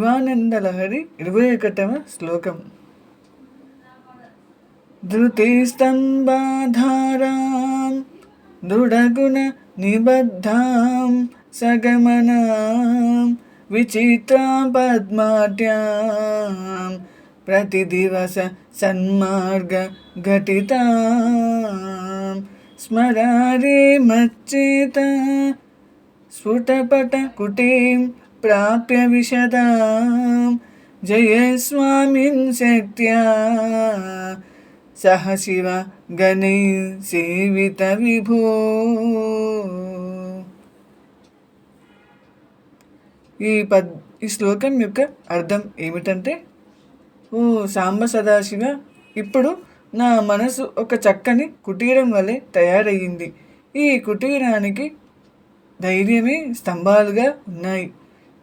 శివానందలహరి ఇరవై ఒకటవ శ్లోకం. ధృతి స్తంభాధారాం దృఢగుణ నిబద్ధాం సగమనాం విచిత్రా పద్మాట్యాం ప్రతిదివస సన్మార్గ ఘటితాం స్మరారే మచ్చేత స్ఫుటపట కుటీం ప్రాప్య విశదాం జయస్వామిన్ శక్త్యా. సహ శివ గణై సేవిత విభో. ఈ పద్ ఈ శ్లోకం యొక్క అర్థం ఏమిటంటే ఓ సాంబ సదాశివ ఇప్పుడు నా మనసు ఒక చక్కని కుటీరం వలె తయారయ్యింది. ఈ కుటీరానికి ధైర్యమే స్తంభాలుగా ఉన్నాయి.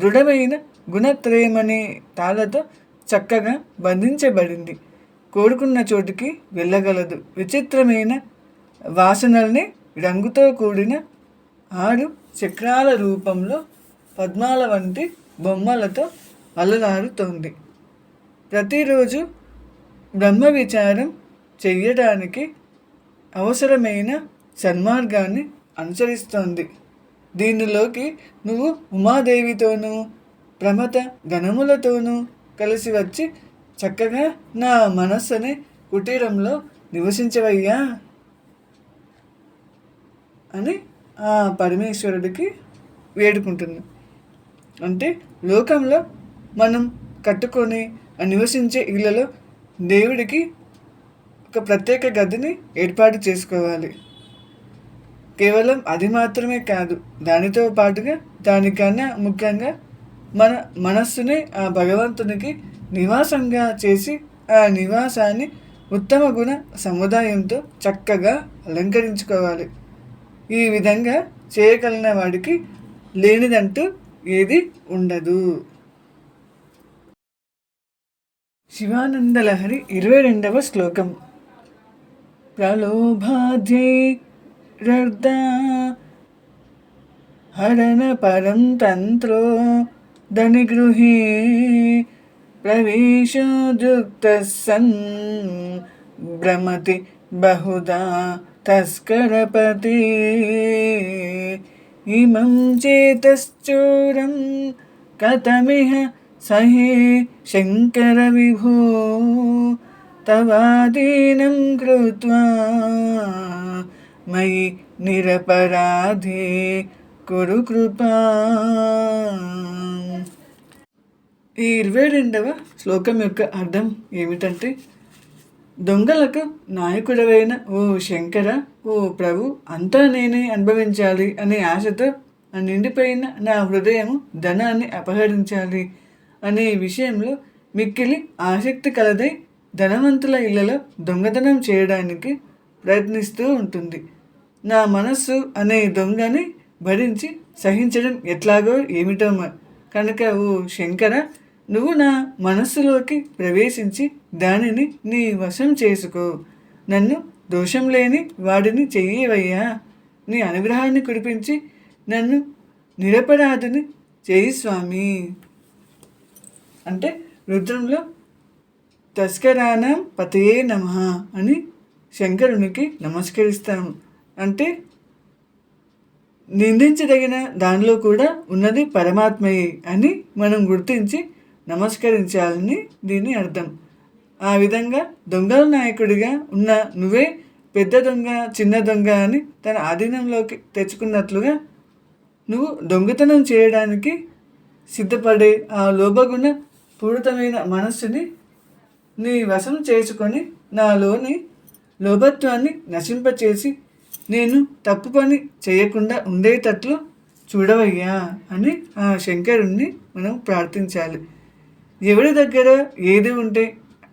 దృఢమైన గుణత్రయమనే తాళతో చక్కగా బంధించబడింది. కోరుకున్న చోటుకి వెళ్ళగలదు. విచిత్రమైన వాసనల్ని రంగుతో కూడిన ఆరు చక్రాల రూపంలో పద్మాల వంటి బొమ్మలతో అలలాడుతోంది ప్రతిరోజు బ్రహ్మ విచారం చెయ్యడానికి అవసరమైన సన్మార్గాన్ని అనుసరిస్తోంది. దీనిలోకి నువ్వు ఉమాదేవితోనూ ప్రమత గణములతోనూ కలిసి వచ్చి చక్కగా నా మనస్సుని కుటీరంలో నివసించవయ్యా అని ఆ పరమేశ్వరుడికి వేడుకుంటుంది. అంటే లోకంలో మనం కట్టుకొని నివసించే ఇళ్ళలో దేవుడికి ఒక ప్రత్యేక గదిని ఏర్పాటు చేసుకోవాలి. కేవలం అది మాత్రమే కాదు దానితో పాటుగా దానికన్నా ముఖ్యంగా మన మనస్సుని ఆ భగవంతునికి నివాసంగా చేసి ఆ నివాసాన్ని ఉత్తమ గుణ సముదాయంతో చక్కగా అలంకరించుకోవాలి. ఈ విధంగా చేయగలిగిన వాడికి లేనిదంటూ ఏది ఉండదు. శివానందలహరి ఇరవై రెండవ శ్లోకం. ప్రలోభాధ్యై रर्दा। हरण परं तन्त्रो। धनिगृहे प्रवेश सन्। भ्रमति बहुधा तस्करपति। इमं चेतश्चोरं कथमिह सहे शंकर तवादीनं कृत्वा మయి నిరపరాధే కురు కృపా. ఈ ఇరవై రెండవ శ్లోకం యొక్క అర్థం ఏమిటంటే దొంగలకు నాయకుడవైన ఓ శంకర ఓ ప్రభు అంతా నేనే అనుభవించాలి అనే ఆశతో నిండిపోయిన నా హృదయం ధనాన్ని అపహరించాలి అనే విషయంలో మిక్కిలి ఆసక్తి కలదై ధనవంతుల ఇళ్ళలో దొంగతనం చేయడానికి ప్రయత్నిస్తూ ఉంటుంది. నా మనస్సు అనే దొంగని భరించి సహించడం ఎట్లాగో ఏమిటో కనుక ఓ శంకర నువ్వు నా మనస్సులోకి ప్రవేశించి దానిని నీ వశం చేసుకో. నన్ను దోషం లేని వాడిని చెయ్యవయ్యా. నీ అనుగ్రహాన్ని కురిపించి నన్ను నిరపరాధిని చేయి స్వామి. అంటే రుద్రంలో తస్కరానం పతయే నమ అని శంకరునికి నమస్కరిస్తాము. అంటే నిందించదగిన దానిలో కూడా ఉన్నది పరమాత్మయే అని మనం గుర్తించి నమస్కరించాలని దీని అర్థం. ఆ విధంగా దొంగల నాయకుడిగా ఉన్న నువ్వే పెద్ద దొంగ చిన్న దొంగ అని తన ఆధీనంలోకి తెచ్చుకున్నట్లుగా నువ్వు దొంగతనం చేయడానికి సిద్ధపడే ఆ లోభగుణ పూరితమైన మనస్సుని నీ వశం చేసుకొని నాలోని లోభత్వాన్ని నశింపచేసి నేను తప్పు పని చేయకుండా ఉండేటట్లు చూడవయ్యా అని ఆ శంకరుణ్ణి మనం ప్రార్థించాలి. ఎవరి దగ్గర ఏది ఉంటే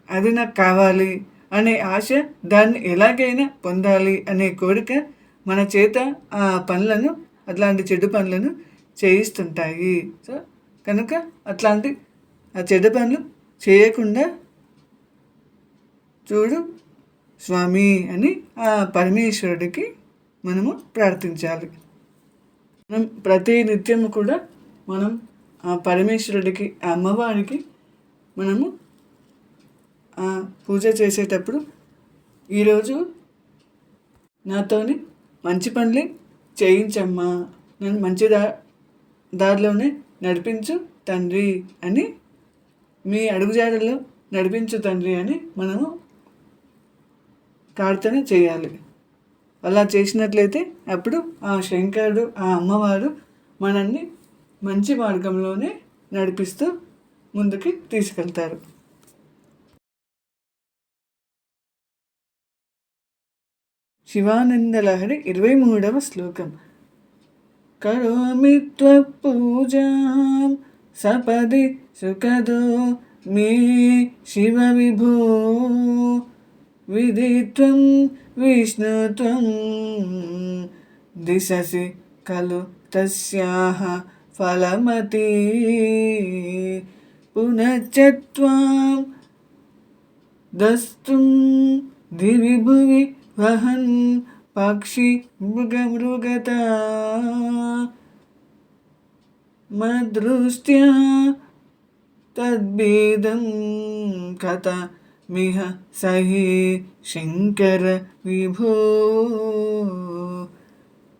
అది నాకు కావాలి అనే ఆశ దాన్ని ఎలాగైనా పొందాలి అనే కోరిక మన చేత ఆ పనులను అట్లాంటి చెడు పనులను చేయిస్తుంటాయి. సో కనుక అట్లాంటి ఆ చెడు పనులు చేయకుండా చూడు స్వామి అని ఆ పరమేశ్వరుడికి మనము ప్రార్థించాలి. మనం ప్రతి నిత్యము కూడా మనం ఆ పరమేశ్వరుడికి ఆ అమ్మవారికి మనము పూజ చేసేటప్పుడు ఈరోజు నాతోని మంచి పనులు చేయించమ్మా నన్ను మంచి దా దారిలోనే నడిపించు తండ్రి అని మీ అడుగుజాడల్లో నడిపించు తండ్రి అని మనము ప్రార్థన చేయాలి. అలా చేసినట్లయితే అప్పుడు ఆ శంకరుడు ఆ అమ్మవారు మనల్ని మంచి మార్గంలోనే నడిపిస్తూ ముందుకి తీసుకెళ్తారు. శివానందలహరి ఇరవై మూడవ శ్లోకం. కరోమి త్వపూజాం సపది సుఖదో మే శివ విభో विदित्वं विष्णुत्वं दिशसि खलु तस्याः दस्तु पुनश्च दिवि भुवि वहन् पक्षि मृगमृगता। मदृष्ट्या तद्भेदं कथा మిహ సహి శంకర విభో.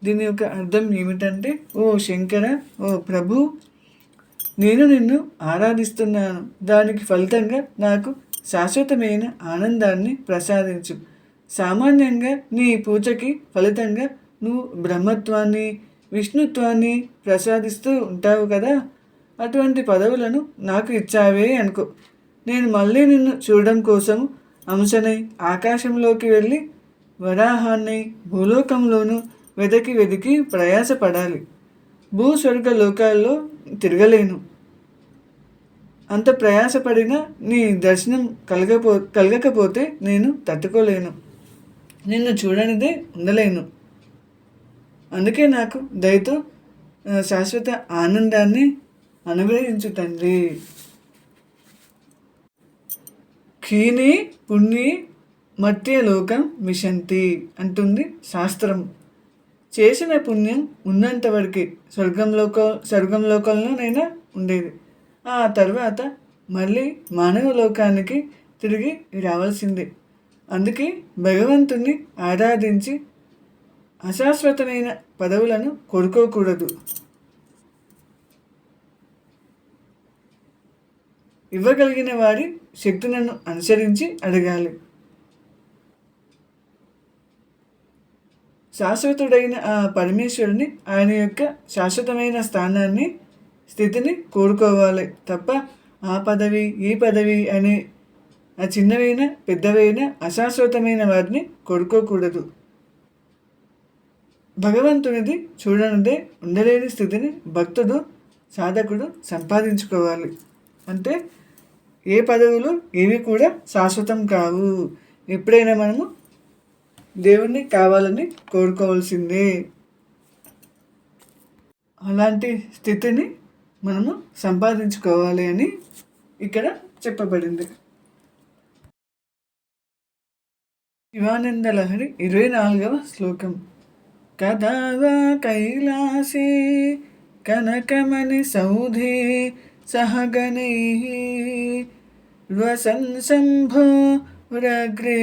దీని యొక్క అర్థం ఏమిటంటే ఓ శంకర ఓ ప్రభు నేను నిన్ను ఆరాధిస్తున్నాను. దానికి ఫలితంగా నాకు శాశ్వతమైన ఆనందాన్ని ప్రసాదించు. సామాన్యంగా నీ పూజకి ఫలితంగా నువ్వు బ్రహ్మత్వాన్ని విష్ణుత్వాన్ని ప్రసాదిస్తూ ఉంటావు కదా. అటువంటి పదవులను నాకు ఇచ్చావే అనుకో. నేను మళ్ళీ నిన్ను చూడడం కోసం అంశనై ఆకాశంలోకి వెళ్ళి వరాహాన్ని భూలోకంలోనూ వెదకి వెతికి ప్రయాసపడాలి. భూస్వర్గ లోకాల్లో తిరగలేను. అంత ప్రయాసపడిన నీ దర్శనం కలగపో కలగకపోతే నేను తట్టుకోలేను. నిన్ను చూడనిదే ఉండలేను. అందుకే నాకు దయతో శాశ్వత ఆనందాన్ని అనుగ్రహించు తండ్రి. క్షీణి పుణ్యి మర్త్యలోకం మిషంతి అంటుంది శాస్త్రం. చేసిన పుణ్యం ఉన్నంత వరకు స్వర్గంలోక స్వర్గంలోకంలోనైనా ఉండేది. ఆ తర్వాత మళ్ళీ మానవ లోకానికి తిరిగి రావాల్సిందే. అందుకే భగవంతుణ్ణి ఆరాధించి అశాశ్వతమైన పదవులను కోరుకోకూడదు. ఇవ్వగలిగిన వారి శక్తులను అనుసరించి అడగాలి. శాశ్వతుడైన ఆ పరమేశ్వరుని ఆయన యొక్క శాశ్వతమైన స్థానాన్ని స్థితిని కోరుకోవాలి తప్ప ఆ పదవి ఈ పదవి అనే ఆ చిన్నవైన పెద్దవైన అశాశ్వతమైన వారిని కోరుకోకూడదు. భగవంతునిది చూడనిదే ఉండలేని స్థితిని భక్తుడు సాధకుడు సంపాదించుకోవాలి. అంటే ఏ పదవులు ఏవి కూడా శాశ్వతం కావు. ఎప్పుడైనా మనము దేవుణ్ణి కావాలని కోరుకోవాల్సిందే. అలాంటి స్థితిని మనము సంపాదించుకోవాలి అని ఇక్కడ చెప్పబడింది. శివానంద లహరి ఇరవై నాలుగవ శ్లోకం. కదావా కైలాసే కనకమణి సౌధే సహగణై వసన్ శంభోరగ్రే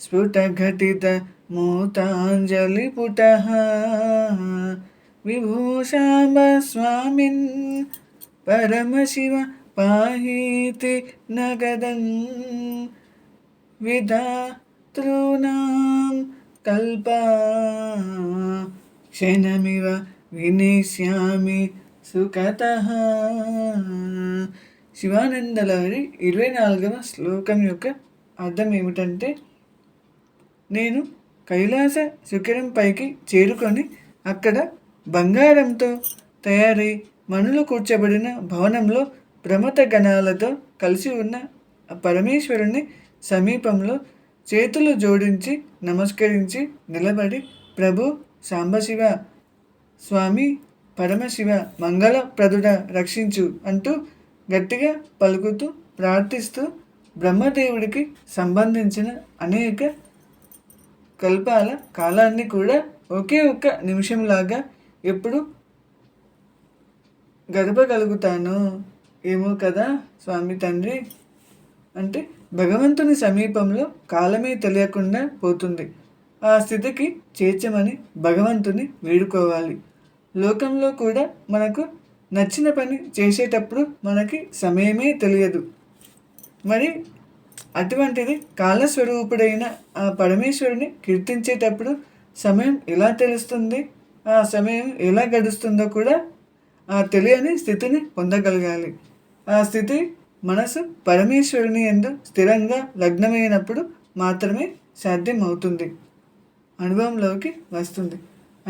స్ఫుటఘటిత మూతాంజలిపుటः విభూషాంబ స్వామిన్ పరమశివ పాహీతి నగదం. విధాతॄణాం కల్పా. క్షణమివ వినేష్యామి సుఖత శివానందలహరి ఇరవై నాలుగవ శ్లోకం యొక్క అర్థం ఏమిటంటే నేను కైలాస శిఖరం పైకి చేరుకొని అక్కడ బంగారంతో తయారై మనులు కూర్చబడిన భవనంలో ప్రమత గణాలతో కలిసి ఉన్న పరమేశ్వరుని సమీపంలో చేతులు జోడించి నమస్కరించి నిలబడి ప్రభు సాంబశివ స్వామి పరమశివ మంగళప్రదుడ రక్షించు అంటూ గట్టిగా పలుకుతూ ప్రార్థిస్తూ బ్రహ్మదేవుడికి సంబంధించిన అనేక కల్పాల కాలాన్ని కూడా ఒకే ఒక్క నిమిషంలాగా ఎప్పుడు గడపగలుగుతాను. ఏమో కదా స్వామి తండ్రి? అంటే భగవంతుని సమీపంలో కాలమే తెలియకుండా పోతుంది. ఆ స్థితికి చేర్చమని భగవంతుని వేడుకోవాలి. లోకంలో కూడా మనకు నచ్చిన పని చేసేటప్పుడు మనకి సమయమే తెలియదు. మరి అటువంటిది కాలస్వరూపుడైన ఆ పరమేశ్వరుని కీర్తించేటప్పుడు సమయం ఎలా తెలుస్తుంది? ఆ సమయం ఎలా గడుస్తుందో కూడా ఆ తెలియని స్థితిని పొందగలగాలి. ఆ స్థితి మనసు పరమేశ్వరుని ఎందు స్థిరంగా లగ్నమైనప్పుడు మాత్రమే సాధ్యం అవుతుంది అనుభవంలోకి వస్తుంది.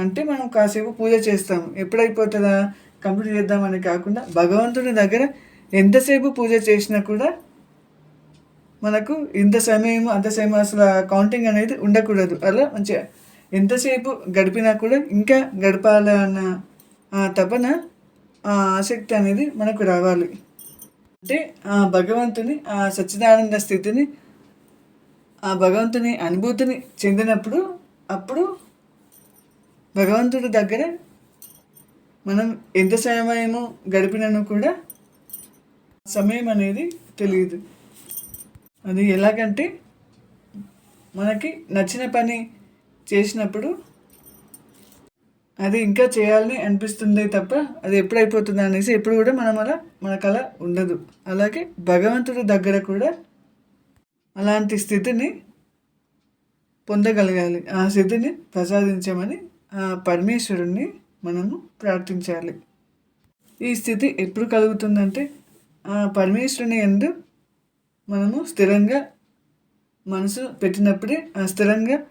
అంటే మనం కాసేపు పూజ చేస్తాము ఎప్పుడైపోతుందా? కంప్లీట్ చేద్దామని కాకుండా భగవంతుని దగ్గర ఎంతసేపు పూజ చేసినా కూడా మనకు ఇంత సమయం అంత సమయం అసలు కౌంటింగ్ అనేది ఉండకూడదు. అలా మంచిగా ఎంతసేపు గడిపినా కూడా ఇంకా గడపాలన్న తపన ఆ ఆసక్తి అనేది మనకు రావాలి. అంటే ఆ భగవంతుని ఆ సచ్చిదానంద స్థితిని ఆ భగవంతుని అనుభూతిని చెందినప్పుడు అప్పుడు భగవంతుడి దగ్గర మనం ఎంత సమయము గడిపినను కూడా సమయం అనేది తెలియదు. అది ఎలాగంటే మనకి నచ్చిన పని చేసినప్పుడు అది ఇంకా చేయాలని అనిపిస్తుంది తప్ప అది ఎప్పుడు అనేసి ఎప్పుడు కూడా మనం అలా మనకు అలా ఉండదు. అలాగే భగవంతుడి దగ్గర కూడా అలాంటి స్థితిని పొందగలగాలి. ఆ స్థితిని ప్రసాదించమని పరమేశ్వరుణ్ణి మనము ప్రార్థించాలి. ఈ స్థితి ఎప్పుడు కలుగుతుందంటే ఆ పరమేశ్వరుని ఎందు మనము స్థిరంగా మనసు పెట్టినప్పుడే ఆ స్థిరంగా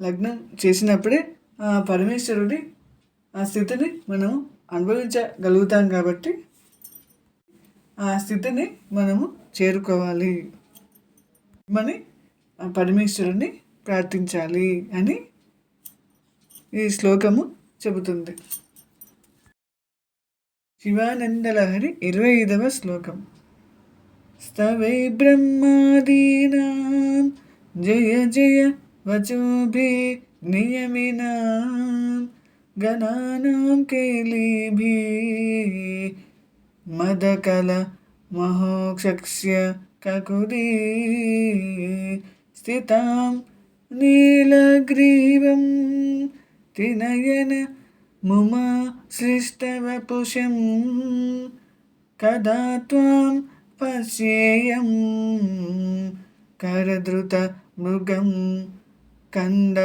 లగ్నం చేసినప్పుడే ఆ పరమేశ్వరుడి ఆ స్థితిని మనం అనుభవించగలుగుతాం కాబట్టి ఆ స్థితిని మనము చేరుకోవాలి. మని ఆ పరమేశ్వరుని ప్రార్థించాలి అని ఈ శ్లోకము చెబుతుంది. శివానందలహరి ఇరవై ఐదవ శ్లోకం. స్తవై బ్రహ్మాదీనాం జయ జయ వచోభి నియమినాం గణానాం కేలీభి మదకల మహోక్షక్ష్య కకురీ స్థితాం నీలగ్రీవం తినయన ముమా సృష్టవపుషం కదా త్వం పశ్యేయం కరధృత మృగం కంద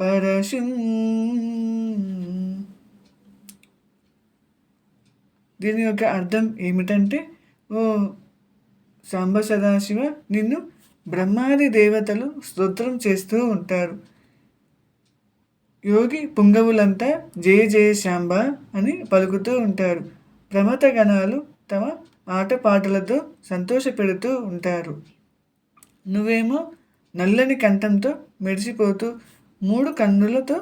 పరశుం. దీని యొక్క అర్థం ఏమిటంటే ఓ సాంబ సదాశివ నిన్ను బ్రహ్మాది దేవతలు స్తోత్రం చేస్తూ ఉంటారు. యోగి పుంగవులంతా జయ జయ శాంబ అని పలుకుతూ ఉంటారు. ప్రమత గణాలు తమ ఆటపాటలతో సంతోషపెడుతూ ఉంటారు. నువ్వేమో నల్లని కంఠంతో మెరిసిపోతూ మూడు కన్నులతో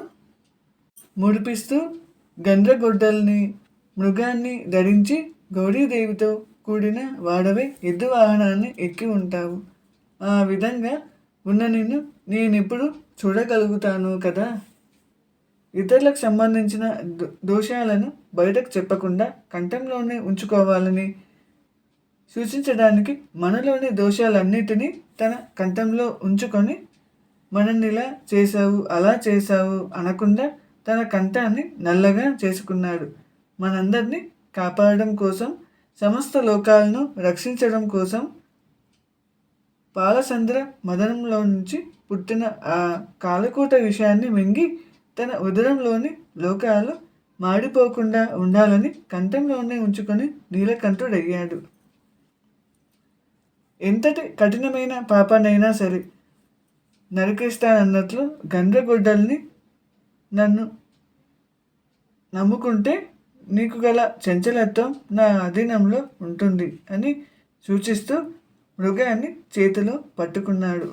ముడిపిస్తూ గండ్రగొడ్డల్ని మృగాన్ని ధరించి గౌరీదేవితో కూడిన వాడవే ఎద్దు వాహనాన్ని ఎక్కి ఉంటావు. ఆ విధంగా ఉన్న నిన్ను నేనెప్పుడు చూడగలుగుతాను కదా? ఇతరులకు సంబంధించిన దోషాలను బయటకు చెప్పకుండా కంఠంలోనే ఉంచుకోవాలని సూచించడానికి మనలోని దోషాలన్నిటినీ తన కంఠంలో ఉంచుకొని మనల్ని ఇలా చేశావు అలా చేశావు అనకుండా తన కంఠాన్ని నల్లగా చేసుకున్నాడు. మనందరినీ కాపాడడం కోసం సమస్త లోకాలను రక్షించడం కోసం పాలసంద్ర మదనంలో నుంచి పుట్టిన ఆ కాలకూట విషయాన్ని మింగి తన ఉదరంలోని లోకాలు మాడిపోకుండా ఉండాలని కంఠంలోనే ఉంచుకొని నీలకంఠుడయ్యాడు. ఎంతటి కఠినమైన పాపానైనా సరే నరికేస్తానన్నట్లు గండ్రగొడ్డల్ని నన్ను నమ్ముకుంటే నీకు గల చంచలత్వం నా అధీనంలో ఉంటుంది అని సూచిస్తూ మృగాన్ని చేతిలో పట్టుకున్నాడు.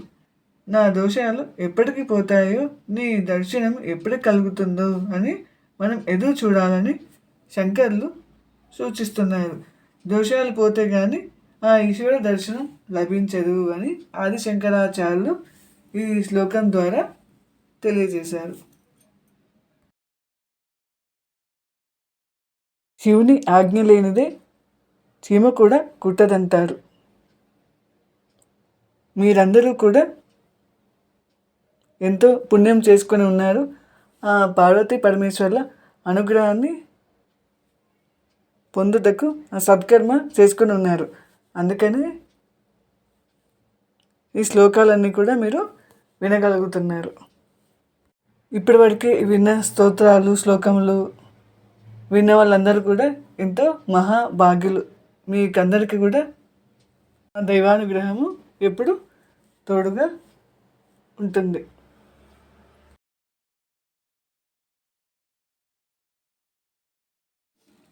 నా దోషాలు ఎప్పటికి పోతాయో నీ దర్శనం ఎప్పుడు కలుగుతుందో అని మనం ఎదురు చూడాలని శంకర్లు సూచిస్తున్నారు. దోషాలు పోతే కానీ ఆ ఈశ్వర దర్శనం లభించదు అని ఆది శంకరాచార్యులు ఈ శ్లోకం ద్వారా తెలియజేశారు. శివుని ఆజ్ఞ లేనిదే చీమ కూడా కుట్టదంటారు. మీరందరూ కూడా ఎంతో పుణ్యం చేసుకొని ఉన్నారు. ఆ పార్వతీ పరమేశ్వర్ల అనుగ్రహాన్ని పొందుటకు ఆ సత్కర్మ చేసుకొని ఉన్నారు. అందుకని ఈ శ్లోకాలన్నీ కూడా మీరు వినగలుగుతున్నారు. ఇప్పటివరకు విన్న స్తోత్రాలు శ్లోకములు విన్న వాళ్ళందరూ కూడా ఎంతో మహాభాగ్యులు. మీకందరికీ కూడా ఆ దైవానుగ్రహము ఎప్పుడు తోడుగా ఉంటుంది.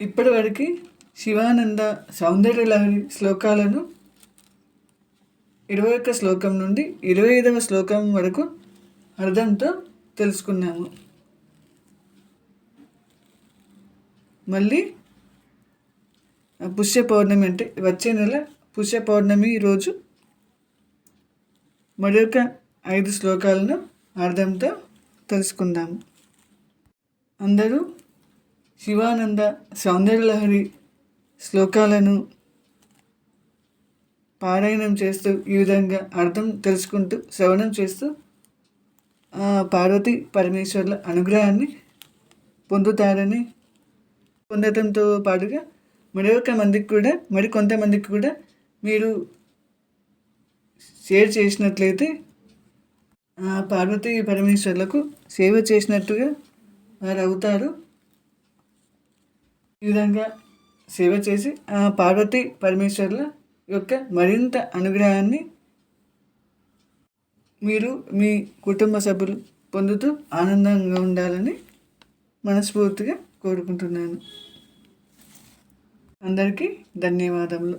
ఇప్పటివరకు శివానంద సౌందర్యలహరి శ్లోకాలను ఇరవై ఒక్క శ్లోకం నుండి ఇరవై ఐదవ శ్లోకం వరకు అర్థంతో తెలుసుకున్నాము. మళ్ళీ పుష్య పౌర్ణమి అంటే వచ్చే నెల పుష్య పౌర్ణమి రోజు మరొక ఐదు శ్లోకాలను అర్థంతో తెలుసుకుందాము. అందరూ శివానంద సౌందర్యలహరి శ్లోకాలను పారాయణం చేస్తూ ఈ విధంగా అర్థం తెలుసుకుంటూ శ్రవణం చేస్తూ పార్వతి పరమేశ్వర్ల అనుగ్రహాన్ని పొందుతారని పొందటంతో పాటుగా మరొక మందికి కూడా మరి కొంతమందికి కూడా మీరు షేర్ చేసినట్లయితే పార్వతీ పరమేశ్వర్లకు సేవ చేసినట్టుగా వారు అవుతారు. ఈ విధంగా సేవ చేసి ఆ పార్వతీ పరమేశ్వర్ల యొక్క మరింత అనుగ్రహాన్ని మీరు మీ కుటుంబ సభ్యులు పొందుతూ ఆనందంగా ఉండాలని మనస్ఫూర్తిగా కోరుకుంటున్నాను. అందరికీ ధన్యవాదములు.